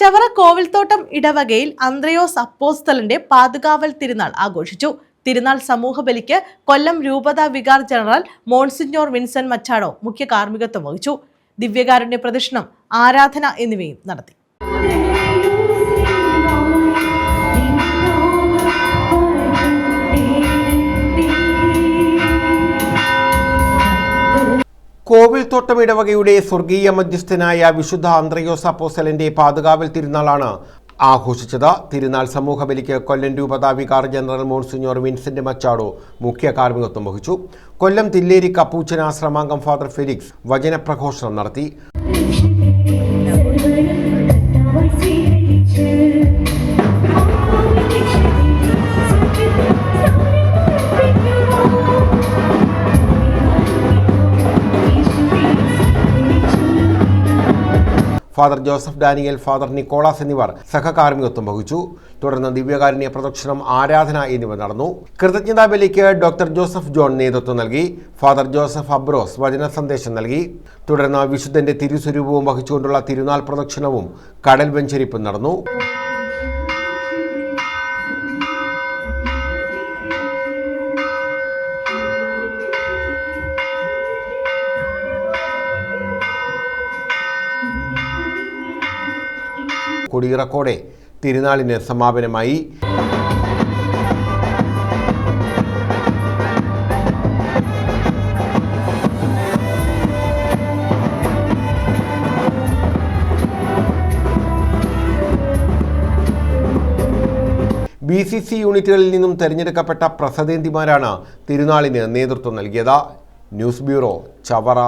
ചവറ കോവിൽത്തോട്ടം ഇടവകയിൽ അന്ത്രയോസ് അപ്പോസ്തലന്റെ പാതുകാവൽ തിരുനാൾ ആഘോഷിച്ചു. തിരുനാൾ സമൂഹ ബലിക്ക് കൊല്ലം രൂപത vicar general monsignor Vincent Machado മുഖ്യ കാർമ്മികത്വം വഹിച്ചു. ദിവ്യകാരുണ്യ പ്രദക്ഷിണം ആരാധന എന്നിവയും നടത്തി. കോവിൽത്തോട്ടം ഇടവകയുടെ സ്വർഗീയ മധ്യസ്ഥനായ വിശുദ്ധ അന്ത്രയോസ് അപ്പോസലന്റെ പാതുകാവൽ തിരുനാളാണ് ആഘോഷിച്ചത്. തിരുനാൾ സമൂഹ ബലിക്ക് കൊല്ലം രൂപതാ vicar general monsignor Vincent Machado മുഖ്യ കാർമ്മികത്വം വഹിച്ചു. കൊല്ലം തില്ലേരി കപ്പൂച്ചൻ ആശ്രമാംഗം ഫാദർ ഫെലിക്സ് വചനപ്രഘോഷണം നടത്തി. Father Joseph Daniel father Nicholas എന്നിവർ സഹകാർമ്മികത്വം വഹിച്ചു. തുടർന്ന് ദിവ്യകാരുണ്യ പ്രദക്ഷിണം ആരാധന എന്നിവ നടന്നു. കൃതജ്ഞതാ ബലിക്ക് ഡോക്ടർ ജോസഫ് ജോൺ നേതൃത്വം നൽകി. ഫാദർ ജോസഫ് അബ്രോസ് വചന സന്ദേശം നൽകി. തുടർന്ന് വിശുദ്ധന്റെ തിരുസ്വരൂപവും വഹിച്ചുകൊണ്ടുള്ള തിരുനാൾ പ്രദക്ഷിണവും കടൽ വെഞ്ചരിപ്പും നടന്നു. കൊടിയിറക്കോടെ തിരുനാളിന് സമാപനമായി. ബി സി സി യൂണിറ്റുകളിൽ നിന്നും തിരഞ്ഞെടുക്കപ്പെട്ട പ്രസതേന്തിമാരാണ് തിരുനാളിന് നേതൃത്വം നൽകിയത്. News bureau Chavara.